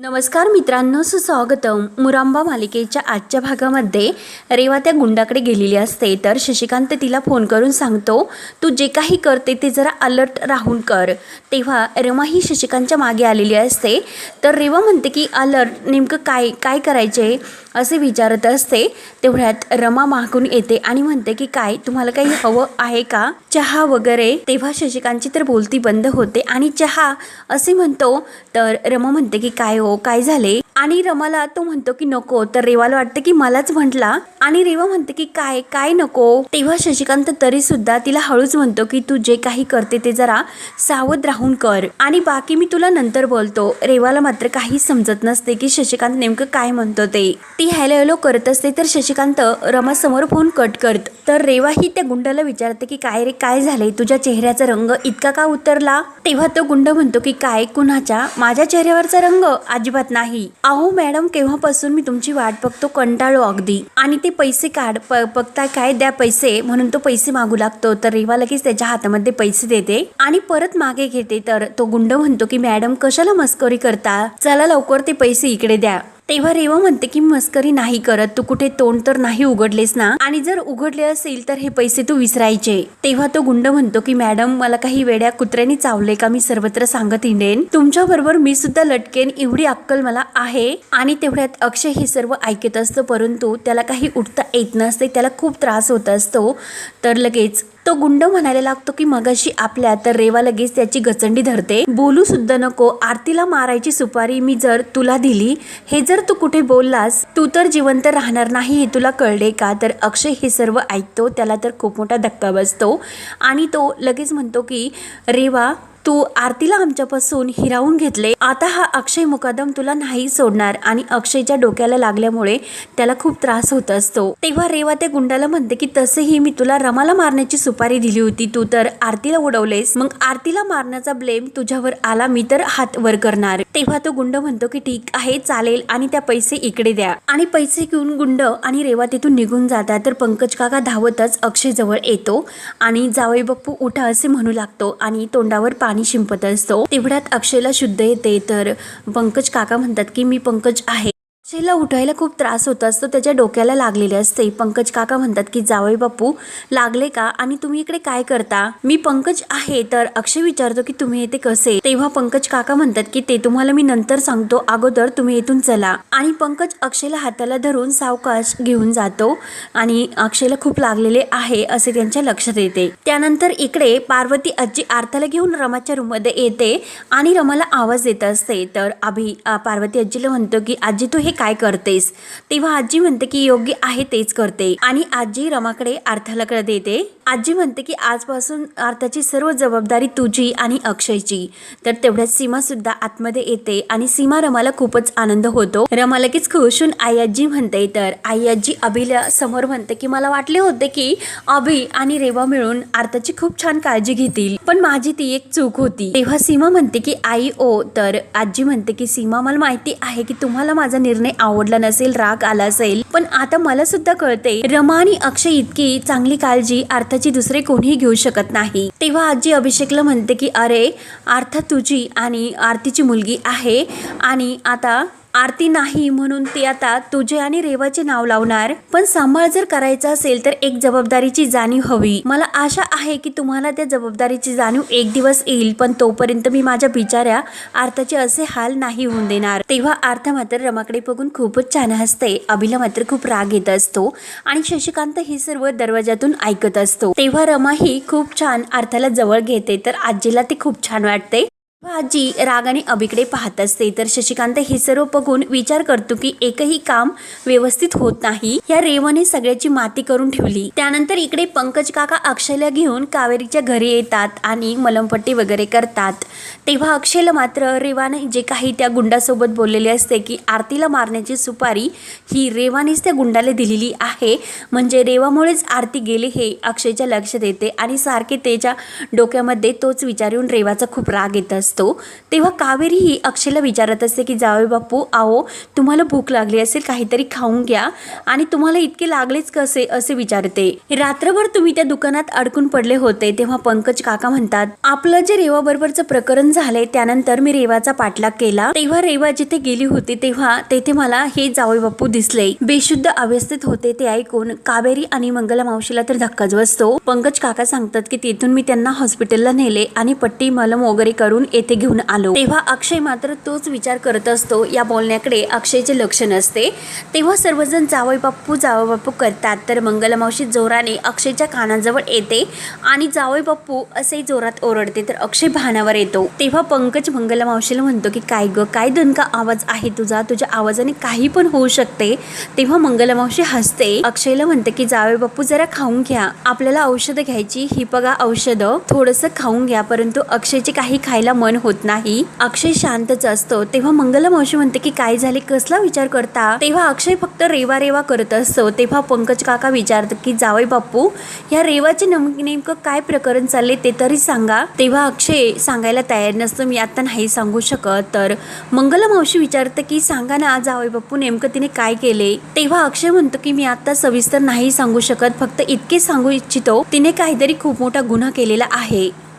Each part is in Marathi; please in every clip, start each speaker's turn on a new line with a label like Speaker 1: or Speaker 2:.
Speaker 1: नमस्कार मित्रांनो सुस्वागतम. मुरांबा मालिकेच्या आजच्या भागामध्ये रेवा त्या गुंडाकडे गेलेली असते. तर शशिकांत तिला फोन करून सांगतो तू जे काही करते ते जरा अलर्ट राहून कर. तेव्हा रमा ही शशिकांतच्या मागे आलेली असते. तर रेवा म्हणते की अलर्ट नेमकं काय काय करायचे? असे विचारत असते. तेवढ्यात रमा मागून येते आणि म्हणते की काय तुम्हाला काही हवं आहे का? चहा वगैरे. तेव्हा शशिकांतची तर बोलती बंद होते आणि चहा असे म्हणतो. तर रमा म्हणते की काय हो हो, काय झाले? आणि रमाला तो म्हणतो की नको. तर रेवाला वाटतं की मलाच म्हटला. आणि रेवा म्हणते की काय काय नको? तेव्हा शशिकांत तरी सुद्धा तिला हळूच म्हणतो की तू जे काही करते ते जरा सावध राहून कर. आणि बाकी मी तुला नंतर बोलतो. रेवाला मात्र काही समजत नसते की शशिकांत नेमकं काय म्हणतो ते. ती हॅलो हॅलो करत असते तर शशिकांत रमासमोर फोन कट करत. तर रेवा ही त्या गुंडाला विचारते की काय रे काय झाले तुझ्या चेहऱ्याचा रंग इतका का उतरला? तेव्हा तो गुंड म्हणतो की काय? कुणाच्या? माझ्या चेहऱ्यावरचा रंग? अजिबात नाही. अहो मॅडम केव्हापासून मी तुमची वाट बघतो कंटाळो अगदी. आणि ते पैसे काढ प बघताय काय? द्या पैसे. म्हणून तो पैसे मागू लागतो. तर रेवा लगेच त्याच्या हातामध्ये पैसे देते. आणि परत मागे घेते. तर तो गुंड म्हणतो की मॅडम कशाला मस्करी करता? चला लवकर ते पैसे इकडे द्या. तेव्हा रेवा म्हणते की मस्करी नाही करत तू कुठे तोंड तर नाही उघडलेस ना? आणि जर उघडले असेल तर हे पैसे तू विसरायचे. तेव्हा तो गुंड म्हणतो की मॅडम मला काही वेड्या कुत्र्याने चावले का? मी सर्वत्र सांगत हिंडेन. तुमच्या बरोबर मी सुद्धा लटकेन एवढी अक्कल मला आहे. आणि तेवढ्यात अक्षय हे सर्व ऐकत असतो परंतु त्याला काही उठता येत नसते त्याला खूप त्रास होत असतो. तर लगेच तो गुंड म्हणायला लागतो की मगाशी आपल्या तर रेवा लगेच त्याची गचंडी धरते. बोलू सुद्धा नको. आरतीला मारायची सुपारी मी जर तुला दिली हे जर तू कुठे बोललास तू तर जिवंत राहणार नाही हे तुला कळले का? तर अक्षय हे सर्व ऐकतो. त्याला तर खूप मोठा धक्का बसतो. आणि तो लगेच म्हणतो की रेवा तू आरतीला आमच्यापासून हिरावून घेतले. आता हा अक्षय मुकादम तुला नाही सोडणार आणि अक्षयच्या डोक्याला लागल्यामुळे त्याला खूप त्रास होत असतो. तेव्हा रेवा त्या गुंडाला म्हणते की तसेही मी तुला रमाला मारण्याची सुपारी दिली होती. तू तर आरतीला उडवलेस. मग आरतीला मारण्याचा ब्लेम तुझ्यावर आला मी तर हात वर करणार. तेव्हा तो गुंड म्हणतो की ठीक आहे चालेल आणि त्या पैसे इकडे द्या. आणि पैसे घेऊन गुंड आणि रेवा तिथून निघून जातात. तर पंकज काका धावतच अक्षय जवळ येतो आणि जावई बप्पू उठा असे म्हणू लागतो आणि तोंडावर पाणी शिंपत असतो. तेवढ्यात अक्षयला शुद्ध येते. तर पंकज काका म्हणतात की मी पंकज आहे. अक्षयला उठायला खूप त्रास होत असतो त्याच्या डोक्याला लागलेले असते. पंकज काका म्हणतात की जावई बापू लागले का? आणि तुम्ही इकडे काय करता? मी पंकज आहे तर अक्षय विचारतो की तुम्ही येते कसे? तेव्हा पंकज काका म्हणतात की ते तुम्हाला मी नंतर सांगतो अगोदर तुम्ही इथून चला. आणि पंकज अक्षयला हाताला धरून सावकाश घेऊन जातो आणि अक्षयला खूप लागलेले आहे असे त्यांच्या लक्षात येते. त्यानंतर इकडे पार्वती आजी आरताला घेऊन रमाच्या रूममध्ये येते आणि रमाला आवाज देत असते. तर अभि पार्वती आजीला म्हणतो की आजी तू हे काय करतेस? तेव्हा आजी म्हणते की योग्य आहे तेच करते. आणि आजी रमाकडे अर्थाला देते. आजी म्हणते की आजपासून अर्थाची सर्व जबाबदारी तुझी आणि अक्षयची. तर तेवढ्यात सीमा सुद्धा आतमध्ये येते आणि सीमा रमाला खूपच आनंद होतो. रमा लगेच खुश होऊन आई आजी म्हणते. तर आई आजी अभिला समोर म्हणते की मला वाटले होते की अभि आणि रेवा मिळून अर्थाची खूप छान काळजी घेतील. पण माझी ती एक चूक होती. तेव्हा सीमा म्हणते की आई ओ. तर आजी म्हणते की सीमा मला माहिती आहे की तुम्हाला माझा निर्णय आवडला नसेल राग आला असेल. पण आता मला सुद्धा कळते रमा आणि अक्षय इतकी चांगली काळजी अर्थाची दुसरे कोणीही घेऊ शकत नाही. तेव्हा आजी अभिषेकला म्हणते की अरे अर्थात तुझी आणि आरतीची मुलगी आहे आणि आता आरती नाही म्हणून ती आता तुझे आणि रेवाचे नाव लावणार. पण सांभाळ जर करायचा असेल तर एक जबाबदारीची जाणीव हवी. मला आशा आहे की तुम्हाला त्या जबाबदारीची जाणीव एक दिवस येईल पण तोपर्यंत मी माझ्या बिचाऱ्या आर्थाचे असे हाल नाही होऊन देणार. तेव्हा आर्थ मात्र रमाकडे बघून खूपच छान हसते. अभिला मात्र खूप राग येत असतो आणि शशिकांत हे सर्व दरवाजातून ऐकत असतो. तेव्हा रमा ही खूप छान अर्थाला जवळ घेते तर आजीला ते खूप छान वाटते. तेव्हा आजी रागाने अभिकडे पाहत असते. तर शशिकांत हे सर्व बघून विचार करतो की एकही काम व्यवस्थित होत नाही. या रेवाने सगळ्याची माती करून ठेवली. त्यानंतर इकडे पंकज काका अक्षयला घेऊन कावेरीच्या घरी येतात आणि मलमपट्टी वगैरे करतात. तेव्हा अक्षयला मात्र रेवाने जे काही त्या गुंडासोबत बोललेले असते की आरतीला मारण्याची सुपारी ही रेवानेच त्या गुंडाला दिलेली आहे. म्हणजे रेवामुळेच आरती गेली हे अक्षयच्या लक्षात येते आणि सारखे त्याच्या डोक्यामध्ये तोच विचार येऊन रेवाचा खूप राग येत असतो. असतो तेव्हा कावेरी ही अक्षयला विचारत असते की जावे बापू आहो तुम्हाला भूक लागली असेल काहीतरी खाऊन घ्या आणि तुम्हाला इतके लागलेच कसे? असे विचारते. रात्रभर तुम्ही त्या दुकानात अडकून पडले होते तेव्हा पंकज काका म्हणतात आपलं जे रेवा बरोबरचं प्रकरण झालंय त्यानंतर मी रेवाचा पाठलाग केला. तेव्हा रेवा जिथे गेली होती तेव्हा तेथे मला हे जावे बापू दिसले. बेशुद्ध अवस्थेत होते ते ऐकून कावेरी आणि मंगला मावशीला तर धक्काच बसतो. पंकज काका सांगतात की तिथून मी त्यांना हॉस्पिटलला नेले आणि पट्टी मलम वगैरे करून येथे घेऊन आलो. तेव्हा अक्षय मात्र तोच विचार करत असतो. या बोलण्याकडे अक्षयचे लक्ष नसते. तेव्हा सर्वजण जावई बाप्पू जावई बाप्पू करतात. तर मंगलमावशी जोराने अक्षयच्या कानाजवळ येते आणि जावई बाप्पू असे जोरात ओरडते. तर अक्षय भानावर येतो. तेव्हा पंकज मंगलमावशीला म्हणतो की काय ग? काय दणका आवाज आहे तुझा? तुझ्या आवाजाने काही पण होऊ शकते. तेव्हा मंगलमावशी हसते. अक्षयला म्हणते की जावई बाप्पू जरा खाऊन घ्या. आपल्याला औषधं घ्यायची. ही बघा औषधं. थोडंसं खाऊन घ्या. परंतु अक्षयचे काही खायला मन होत नाही. अक्षय शांतच असतो. तेव्हा मंगला मावशी म्हणते की काय झाले? कसला विचार करता? तेव्हा अक्षय फक्त रेवा रेवा करत असतो. तेव्हा पंकज काका विचारत की जावई बाप्पू या रेवाचे नेमकं काय प्रकरण चालले ते तरी सांगा. तेव्हा अक्षय सांगायला तयार नसतो. मी आता नाही सांगू शकत. तर मंगला मावशी विचारते की सांगा ना जावई बाप्पू नेमकं तिने काय केले तेव्हा अक्षय म्हणतो की मी आता सविस्तर नाही सांगू शकत. फक्त इतके सांगू इच्छितो. तिने काहीतरी खूप मोठा गुन्हा केलेला आहे.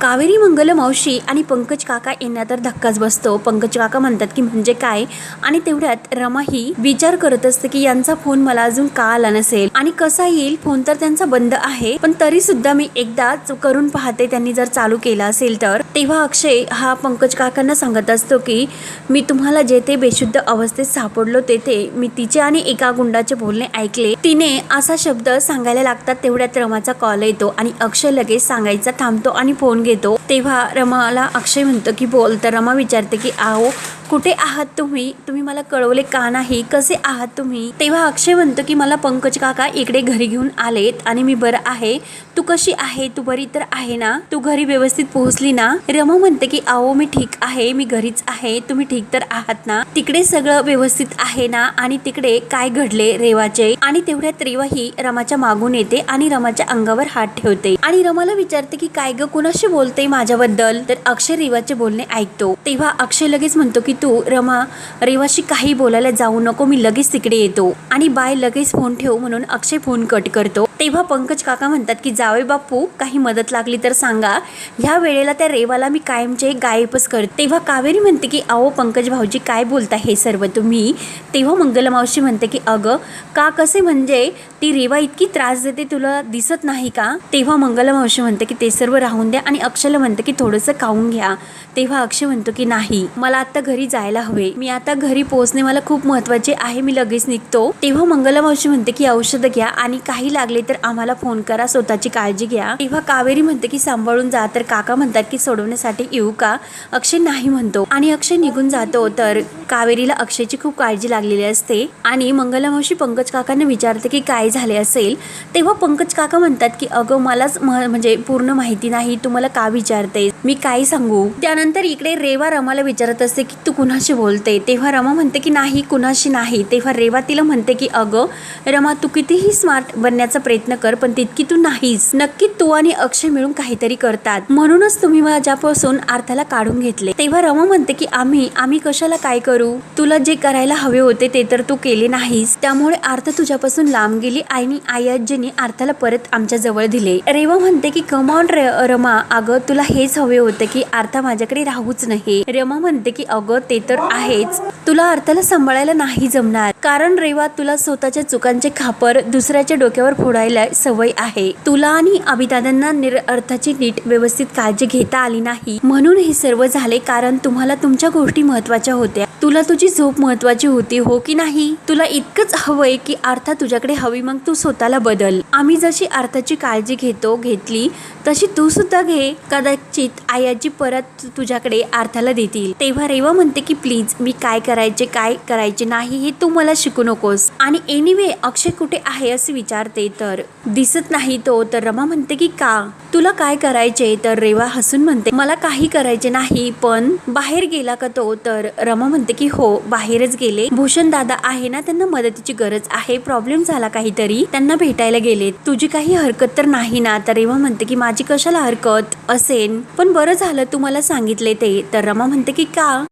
Speaker 1: कावेरी मंगल मावशी आणि पंकज काका यांना तर धक्काच बसतो. पंकज काका म्हणतात की म्हणजे काय? आणि तेवढ्यात रमा ही विचार करत असते की यांचा फोन मला अजून का आला नसेल? आणि कसा येईल? फोन तर त्यांचा बंद आहे पण तरी सुद्धा मी एकदा करून पाहते त्यांनी जर चालू केला असेल तर. तेव्हा अक्षय हा पंकज काकांना सांगत असतो की मी तुम्हाला जेथे बेशुद्ध अवस्थेत सापडलो तेथे मी तिचे आणि एका गुंडाचे बोलणे ऐकले. तिने असा शब्द सांगायला लागतात तेवढ्यात रमाचा कॉल येतो आणि अक्षय लगेच सांगायचा थांबतो आणि फोन घेतो. तेव्हा रमाला अक्षय म्हणतो की बोल. तर रमा विचारते की आहो कुठे आहात तुम्ही? तुम्ही मला कळवले का नाही? कसे आहात तुम्ही? तेव्हा अक्षय म्हणतो की मला पंकज काका इकडे घरी घेऊन आलेत आणि मी बरं आहे. तू कशी आहे? तू बरी तर आहे ना? तू घरी व्यवस्थित पोहोचली ना? रमा म्हणते की आओ मी ठीक आहे. मी घरीच आहे. तुम्ही ठीक तर आहात ना? तिकडे सगळं व्यवस्थित आहे ना? आणि तिकडे काय घडले रेवाचे? आणि तेवढ्यात रेवा ही रमाच्या मागून येते आणि रमाच्या अंगावर हात ठेवते. आणि रमाला विचारते की काय ग कुणाशी बोलते माझ्याबद्दल? तर अक्षय रेवाचे बोलणे ऐकतो. तेव्हा अक्षय लगेच म्हणतो की तू रमा रेवाशी काही बोलायला जाऊ नको मी लगेच तिकडे येतो. आणि बाय लगेच फोन ठेव म्हणून अक्षय फोन कट करतो. तेव्हा पंकज काका म्हणतात की जावे बापू काही मदत लागली तर सांगा. ह्या वेळेला त्या रेवाला मी कायमचे गायबच करते. तेव्हा कावेरी म्हणते की अहो पंकज भाऊजी काय बोलता हे सर्व तुम्ही? तेव्हा मंगलमावशी म्हणते की अगं का कसे म्हणजे ती रेवा इतकी त्रास देते तुला दिसत नाही का? तेव्हा मंगलमावशी म्हणते की ते सर्व राहून द्या. आणि अक्षयला म्हणते की थोडंसं खाऊन घ्या. तेव्हा अक्षय म्हणतो की नाही मला आत्ता घरी घरी जायला हवे. मी आता घरी पोहोचणे मला खूप महत्त्वाचे आहे. मी लगेच निघतो. तेव्हा मंगला मावशी म्हणते की औषधं घ्या आणि काही लागले तर आम्हाला फोन करा. स्वतःची काळजी घ्या. तेव्हा कावेरी म्हणते की सांभाळून जा. तर काका म्हणतात की सोडवण्यासाठी येऊ का? अक्षय नाही म्हणतो. आणि अक्षय निघून जातो. तर कावेरीला अक्षयची खूप काळजी लागलेली असते. आणि मंगला मावशी पंकज काकांना विचारते की काय झाले असेल? तेव्हा पंकज काका म्हणतात की अगं मलाच म- म्हणजे पूर्ण माहिती नाही. तू मला का विचारते मी काय सांगू? त्यानंतर इकडे रेवा रमाला विचारत असते की तू कुणाशी बोलते? तेव्हा रमा म्हणते की नाही कुणाशी नाही. तेव्हा रेवा तिला म्हणते की अगं रमा तू कितीही स्मार्ट बनण्याचा प्रयत्न कर पण तितकी तू नाहीस. नक्की तू आणि अक्षय मिळून काहीतरी करतात. म्हणूनच तुम्ही माझ्यापासून अर्थाला काढून घेतले. तेव्हा रमा म्हणते की आम्ही आम्ही कशाला काय करू? तुला जे करायला हवे होते ते तर तू केले नाहीस. त्यामुळे अर्थ तुझ्यापासून लांब गेली आणि आई आजीने अर्थाला परत आमच्या जवळ दिले. रेवा म्हणते की कमॉन रमा. अगं तुला हेच हवे होते की अर्थ माझ्याकडे राहूच नाही रमा म्हणते की अगं ते तर आहेच. तुला अर्थाला सांभाळायला नाही जमणार. कारण रेवा तुला स्वतःच्या चुकांचे खापर दुसऱ्याच्या डोक्यावर फोडायला सवय आहे. तुला आणि अभिदादांना निर अर्थाची नीट व्यवस्थित काळजी घेता आली नाही. म्हणून हे सर्व झाले कारण तुम्हाला तुमच्या गोष्टी महत्त्वाच्या होत्या. तुला तुझी झोप महत्वाची होती हो की नाही? तुला इतकंच हवंय की अर्था तुझ्याकडे हवी मग तू स्वतःला बदल. आम्ही जशी अर्थाची काळजी घेतो घेतली तशी तू सुद्धा घे. कदाचित आयाजी परत तुझ्याकडे अर्थाला देतील. तेव्हा रेवा म्हणते की प्लीज मी काय करायचे काय करायचे नाही हे तू मला शिकू नकोस. आणि एनिवे अक्षय कुठे आहे असे विचारते तर दिसत नाही तो. तर रमा म्हणते की का? तुला काय करायचे? तर रेवा हसून म्हणते मला काही करायचे नाही पण बाहेर गेला का तो? तर रमा म्हणते की हो बाहेरच गेले. भूषण दादा आहे ना त्यांना मदतीची गरज आहे. प्रॉब्लेम झाला काहीतरी. त्यांना भेटायला गेले तुझी काही हरकत तर नाही ना? तर रेवा म्हणते की माझी कशाला हरकत असेल पण बरं झालं तू मला सांगितले ते. तर रमा म्हणते की का?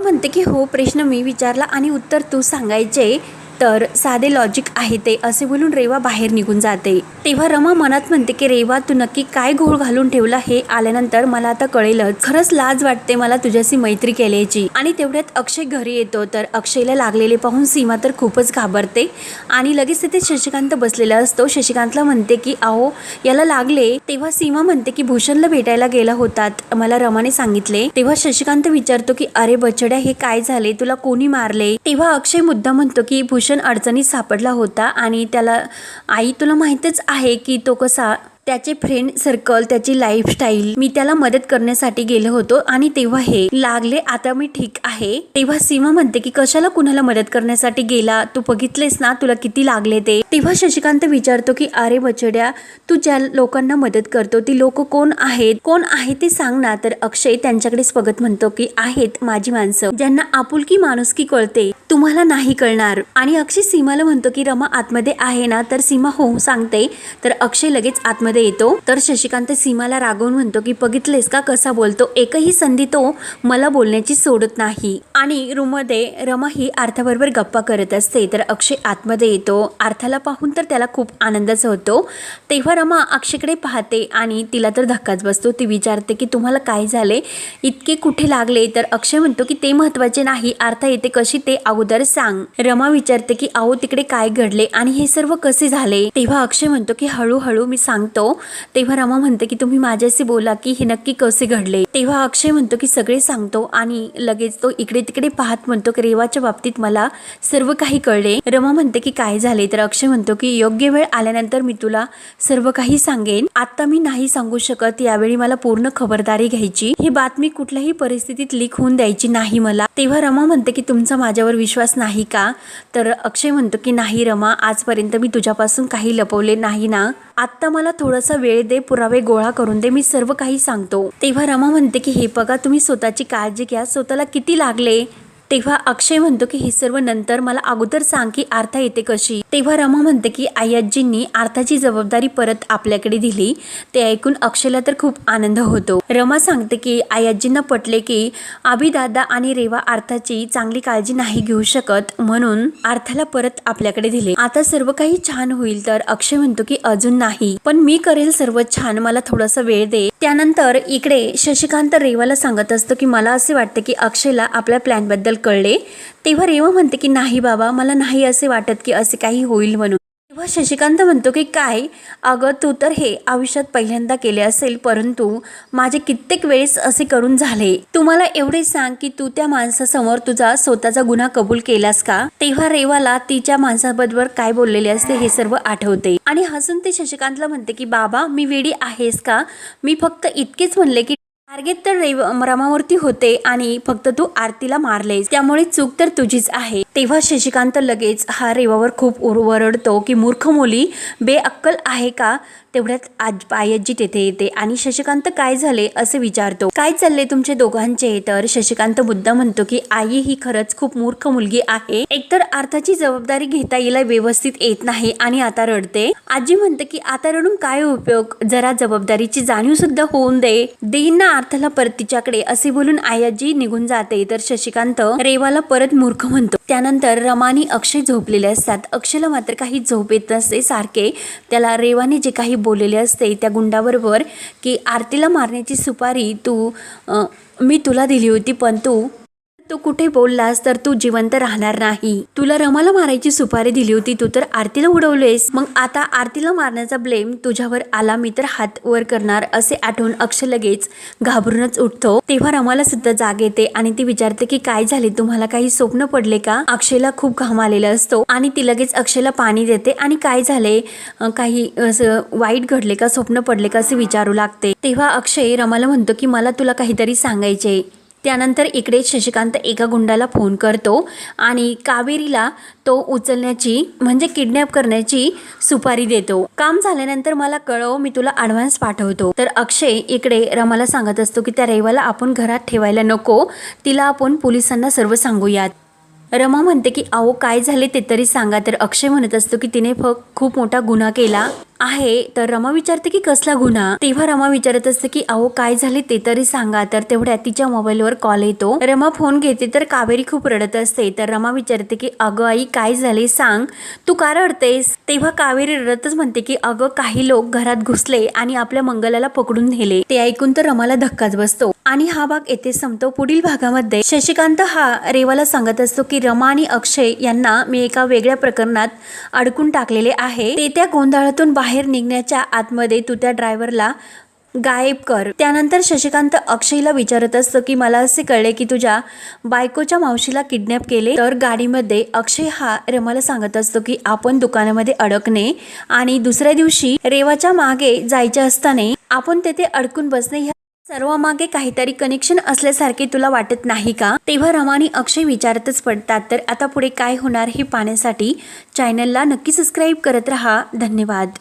Speaker 1: म्हणते की हो प्रश्न मी विचारला आणि उत्तर तू सांगायचे. तर साधे लॉजिक आहे ते असे बोलून रेवा बाहेर निघून जाते. तेव्हा रमा मनात म्हणते की रेवा तू नक्की काय घोळ घालून ठेवला हे आल्यानंतर मला आता कळेलच. खरंच लाज वाटते मला तुझ्याशी मैत्री केल्याची. आणि तेवढ्यात अक्षय घरी येतो तर अक्षयला लागलेले पाहून सीमा तर खूपच घाबरते. आणि लगेच तिथे शशिकांत बसलेला असतो. शशिकांतला म्हणते की अहो याला लागले. तेव्हा सीमा म्हणते की भूषणला भेटायला गेला होतात. मला रमाने सांगितले. तेव्हा शशिकांत विचारतो की अरे बछड्या हे काय झाले? तुला कोणी मारले? तेव्हा अक्षय मुद्दा म्हणतो की भूषण अडचणीत सापडला होता आणि त्याला आई तुला माहितच आहे की तो कसा त्याचे फ्रेंड सर्कल त्याची लाईफस्टाईल मी त्याला मदत करण्यासाठी गेलो होतो आणि तेव्हा हे लागले. आता मी ठीक आहे. तेव्हा सीमा म्हणते की कशाला कुणाला मदत करण्यासाठी गेला? तू बघितलेस ना तुला किती लागले ते? तेव्हा शशिकांत विचारतो की अरे बचड्या तू ज्या लोकांना मदत करतो ती लोक कोण आहेत? कोण आहे ते सांग ना. तर अक्षय त्यांच्याकडेच स्वगत म्हणतो की आहेत माझी माणसं ज्यांना आपुलकी माणुसकी कळते. तुम्हाला नाही कळणार. आणि अक्षय सीमाला म्हणतो की रमा आतमध्ये आहे ना तर सीमा हो सांगते. तर अक्षय लगेच आतमध्ये येतो. तर शशिकांत सीमाला रागवून म्हणतो की बघितलेस का कसा बोलतो? एकही संधी तो मला बोलण्याची सोडत नाही. आणि रूममध्ये रमा ही अर्थाबरोबर गप्पा करत असते. तर अक्षय आतमध्ये येतो. अर्थाला पाहून तर त्याला खूप आनंदाचा होतो. तेव्हा रमा अक्षयकडे पाहते आणि तिला तर धक्काच बसतो. ती विचारते की तुम्हाला काय झाले? इतके कुठे लागले? तर अक्षय म्हणतो की ते महत्त्वाचे नाही. अर्थ येते कशी ते आव अगोदर सांग. रमा विचारते की अहो तिकडे काय घडले आणि हे सर्व कसे झाले? तेव्हा अक्षय म्हणतो की हळूहळू मी सांगतो. तेव्हा रमा म्हणते की तुम्ही माझ्याशी बोला की हे नक्की कसे घडले? तेव्हा अक्षय म्हणतो की सगळे सांगतो आणि लगेच तो इकडे तिकडे पाहत म्हणतो की रेवाच्या बाबतीत मला सर्व काही कळले. रमा म्हणते की काय झाले? तर अक्षय म्हणतो की योग्य वेळ आल्यानंतर मी तुला सर्व काही सांगेन. आता मी नाही सांगू शकत. यावेळी मला पूर्ण खबरदारी घ्यायची. ही बातमी कुठल्याही परिस्थितीत लीक होऊन द्यायची नाही मला. तेव्हा रमा म्हणते की तुमचा माझ्यावर विश्वास विश्वास नाही का? तर अक्षय म्हणतो की नाही रमा आजपर्यंत मी तुझ्यापासून काही लपवले नाही ना. आत्ता मला थोडासा वेळ दे पुरावे गोळा करून दे मी सर्व काही सांगतो. तेव्हा रमा म्हणते की हे बघा तुम्ही स्वतःची काळजी घ्या. स्वतःला किती लागले? तेव्हा अक्षय म्हणतो की हे सर्व नंतर मला अगोदर सांग की आर्था येते कशी. तेव्हा रमा म्हणते की आयाजींनी आर्थाची जबाबदारी परत आपल्याकडे दिली. ते ऐकून अक्षयला तर खूप आनंद होतो. रमा सांगते की आयाजींना पटले की दादा आणि रेवा आर्थाची चांगली काळजी नाही घेऊ शकत म्हणून आर्थाला परत आपल्याकडे दिले. आता सर्व काही छान होईल तर अक्षय म्हणतो की अजून नाही. पण मी करेल सर्व छान. मला थोडासा वेळ दे. त्यानंतर इकडे शशिकांत रेवाला सांगत असतो की मला असे वाटते की अक्षयला आपल्या प्लॅनबद्दल कळले. तेव्हा रेवा म्हणते की नाही बाबा मला नाही असे वाटत की असे काही होईल म्हणून. तेव्हा शशिकांत म्हणतो की काय? अगं तू तर हे आयुष्यात पहिल्यांदा केले असेल परंतु माझे कित्येक वेळेस असे करून झाले. तू मला एवढे सांग की तू त्या माणसासमोर तुझा स्वतःचा गुन्हा कबूल केलास का? तेव्हा रेवाला तिच्या माणसाबरोबर काय बोललेले असते हे सर्व आठवते. आणि हसून ते शशिकांतला म्हणते की बाबा मी वेडी आहेस का? मी फक्त इतकेच म्हणले की टार्गेट तर रेव रमावरती होते आणि फक्त तू आरतीला मारले त्यामुळे चूक तर तुझीच आहे. तेव्हा शशिकांत लगेच हा रेवावर खूप ओरडतो की मूर्ख मुली बेअक्कल आहे का? तेवढ्यात आज आयजी तेथे येते आणि शशिकांत काय झाले असे विचारतो. काय चालले तुमचे दोघांचे? तर शशिकांत मुद्दा म्हणतो की आई ही खरंच खूप मूर्ख मुलगी आहे. एकतर अर्थाची जबाबदारी घेता येईल व्यवस्थित येत नाही आणि आता रडते. आजी म्हणते की आता रडून काय उपयोग? जरा जबाबदारीची जाणीव सुद्धा होऊन दे. देईन ना अर्थाला परत तिच्याकडे असे बोलून आयाजी निघून जाते. तर शशिकांत रेवाला परत मूर्ख म्हणतो. त्यानंतर रमानी अक्षय झोपलेले असतात. अक्षयला मात्र काही झोप येत नसते सारखे. त्याला रेवाने जे काही बोललेले असते त्या गुंडाबरोबर की आरतीला मारण्याची सुपारी तू मी तुला दिली होती पण तू तू कुठे बोललास तर तू जिवंत राहणार नाही. तुला रमाला मारायची सुपारी दिली होती तू तर आरतीला उडवलेस. मग आता आरतीला मारण्याचा ब्लेम तुझ्यावर आला मी तर हात वर करणार असे आठवून अक्षय लगेच घाबरूनच उठतो. तेव्हा रमाला सुद्धा जाग येते आणि ती विचारते की काय झाले? तुम्हाला काही स्वप्न पडले का? अक्षयला खूप घाम आलेला असतो आणि ती लगेच अक्षयला पाणी देते आणि काय झाले? काही असं वाईट घडले का? स्वप्न पडले का? असे विचारू लागते. तेव्हा अक्षय रमाला म्हणतो की मला तुला काहीतरी सांगायचे त्यानंतर इकडे शशिकांत एका गुंडाला फोन करतो आणि कावेरीला तो उचलण्याची म्हणजे किडनॅप करण्याची सुपारी देतो. काम झाल्यानंतर मला कळव मी तुला ॲडव्हान्स पाठवतो. तर अक्षय इकडे रमाला सांगत असतो की त्या रेवाला आपण घरात ठेवायला नको. तिला आपण पोलिसांना सर्व सांगूयात. रमा म्हणते की अहो काय झाले ते तरी सांगा. तर अक्षय म्हणत असतो की तिने फक्त खूप मोठा गुन्हा केला आहे. तर रमा विचारते की कसला गुन्हा? तेव्हा रमा विचारत असते की अहो काय झाले ते तरी सांगा. तर तेवढ्या तिच्या मोबाईलवर कॉल येतो. रमा फोन घेते तर कावेरी खूप रडत असते. तर रमा विचारते की अगं आई काय झाले सांग? तू का रडतेस? तेव्हा कावेरी रडतच म्हणते की अगं काही लोक घरात घुसले आणि आपल्या मंगलाला पकडून नेले. ते ऐकून तर रमाला धक्काच बसतो. आणि हा भाग येथे संपतो. पुढील भागामध्ये शशिकांत हा रेवाला सांगत असतो की रमा आणि अक्षय यांना मी एका वेगळ्या प्रकरणात अडकून टाकलेले आहे. ते त्या गोंधळातून बाहेर निघण्याच्या आतमध्ये तू त्या ड्रायव्हरला गायब कर. त्यानंतर शशिकांत अक्षयला विचारत असतो की मला असे कळले की तुझ्या बायकोच्या मावशीला किडनॅप केले. तर गाडीमध्ये अक्षय हा रमाला सांगत असतो की आपण दुकानामध्ये अडकणे आणि दुसऱ्या दिवशी रेवाच्या मागे जायचे असताना आपण तेथे अडकून बसणे सर्वामागे काहीतरी कनेक्शन असल्यासारखे तुला वाटत नाही का? तेव्हा रमानी अक्षय विचारतच पडतात तर आता पुढे काय होणार हे पाहण्यासाठी चॅनलला नक्की सबस्क्राईब करत रहा. धन्यवाद.